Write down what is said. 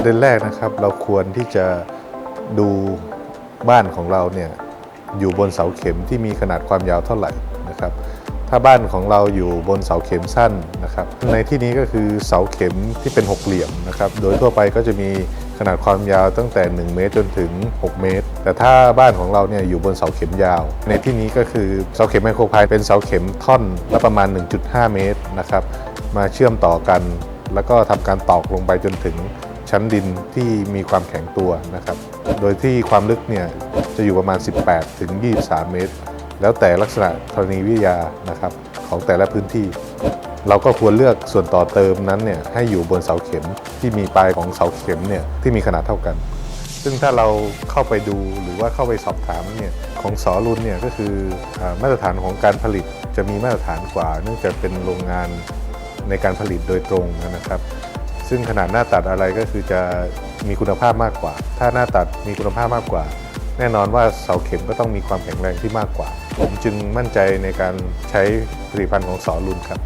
ประเด็นแรกนะครับ เราควรที่จะดูบ้านของเราเนี่ยอยู่บนเสาเข็มที่มีขนาดความยาวเท่าไหร่นะครับ ถ้าบ้านของเราอยู่บนเสาเข็มสั้นนะครับ ในที่นี้ก็คือเสาเข็มที่เป็นหกเหลี่ยมนะครับ โดยทั่วไปก็จะมีขนาดความยาวตั้งแต่ 1 เมตรจนถึง 6 เมตร แต่ถ้าบ้านของเราเนี่ยอยู่บนเสาเข็มยาว ในที่นี้ก็คือเสาเข็มไมโครพายเป็นเสาเข็มท่อนละประมาณ 1.5 เมตรนะครับ มาเชื่อมต่อกัน แล้วก็ทำการตอกลงไปจนถึง ชั้นดินที่มีความแข็งตัวนะครับ โดยที่ความลึกเนี่ยจะอยู่ประมาณ 18 ถึง 23 เมตร แล้วแต่ลักษณะธรณีวิทยานะครับของแต่ละพื้นที่ เราก็ควรเลือกส่วนต่อเติมนั้นเนี่ยให้อยู่บนเสาเข็มที่มีปลายของเสาเข็มเนี่ยที่มีขนาดเท่ากัน ซึ่งถ้าเราเข้าไปดูหรือว่าเข้าไปสอบถามเนี่ยของสอรุนเนี่ยก็คืออมาตรฐานของการผลิตจะมีมาตรฐานกว่า เนื่องจากเป็นโรงงานในการผลิตโดยตรงนะครับ ซึ่งขนาดหน้าตัดอะไรก็คือจะมีคุณภาพมากกว่า ถ้าหน้าตัดมีคุณภาพมากกว่า แน่นอนว่าเสาเข็มก็ต้องมีความแข็งแรงที่มากกว่า ผมจึงมั่นใจในการใช้ผลิตภัณฑ์ของสอรุนครับ